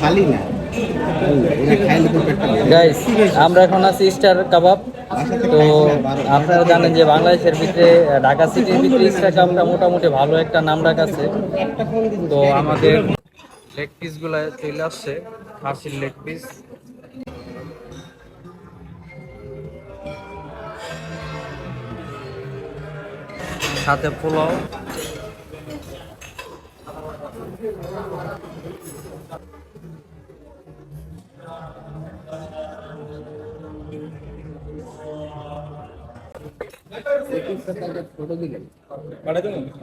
খালি না। গাইস আমরা এখন আছি স্টার কাবাব। তো আপনারা জানেন যে বাংলাদেশের ভিতরে ঢাকা সিটির ভিতরে স্টার কাবাবটা মোটামুটি ভালো একটা নাম রাখাছে তো আমাদের লেগ পিসগুলো চলে আসছে খাসির লেগ পিস সাথে পোলাও।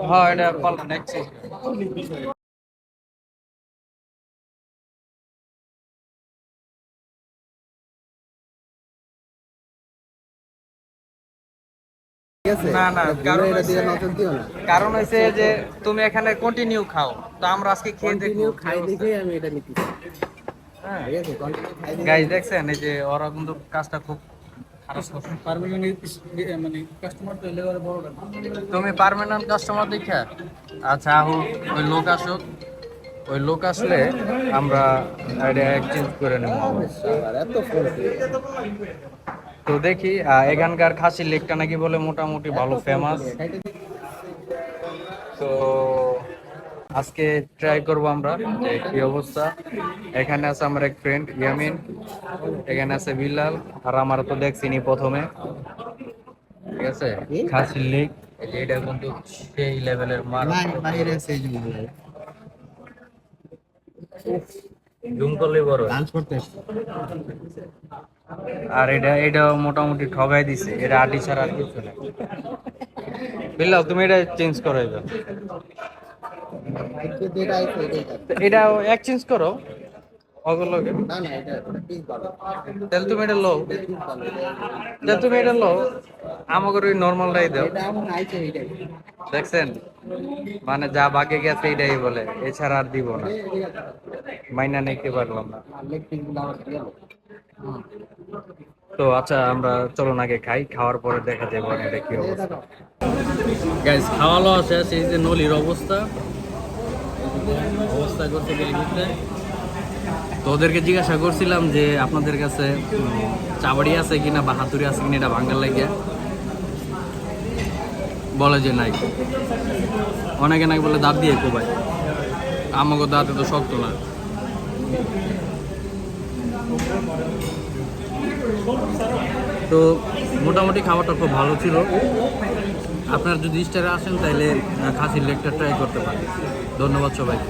হ্যাঁ এটা পাল্টা নেক্সট না, না, কারণ হচ্ছে- নজর দিও না। কারণ হয়েছে যে তুমি এখানে কন্টিনিউ খাও তো আমরা আজকে খেয়ে দেখব খাই আমি এটা নিতেছি। হ্যাঁ। গাইজ দেখছেন এই যে ওরা কিন্তু কাজটা খুব তুমি পার্মানেন্ট কাস্টমার দেখা? আচ্ছা আহু ওই লোক আসুক। ওই লোক আসলে আমরা এটা এক্সচেঞ্জ করে নেব। আবার এত ফোন তো দেখি এখানকার খাসির লেকটা নাকি বলে মোটামুটি ভালো ফেমাস তো আজকে ট্রাই করব আমরা যে কি অবস্থা। এখানে আছে আমার এক ফ্রেন্ড ইয়ামিন। এখানে আছে বিলাল আর আমার তো দেখছিনি প্রথমে। ঠিক আছে? খাসির লেক। এটা কিন্তু সেই লেভেলের মাল জুম করলে বড়। Dance করতে। আর এটা এটা মোটামুটি ঠগাই দিছে। এটা আটি ছাড়া আর কিছু না। বিল্লাল, তুমি এটা চেঞ্জ করো এবার। এটা এক্সচেঞ্জ করো। এটা- তুমি এটা লো এটা তাহলে তুমি এটা লো আমাকে ওই। দেখছেন? মানে যা বাগে গেছে এটাই বলে। এছাড়া আর দিব না। মাইনা নিতে পারলাম না। তো আচ্ছা আমরা চলুন আগে খাই, খাওয়ার পরে দেখা যাবে কি অবস্থা। গাইস খাওয়া দাওয়া শেষ, এই যে নলির অবস্থা। অবস্থা করতে গেলে তো ওদেরকে জিজ্ঞাসা করছিলাম যে, আপনাদের কাছে চাবাড়ি আছে কিনা বা হাতুড়ি আছে কিনা, এটা ভাঙ্গার লাগিয়া বলে যে নাই। অনেকে নাকি বলে দাঁত দিয়ে কোবাই আমাকে দাঁত তো শক্ত না। তো মোটামুটি খাবারটা খুব ভালো ছিল। আপনার যদি স্টারে আসেন তাহলে খাসির লেগটা ট্রাই করতে পারেন। ধন্যবাদ সবাইকে।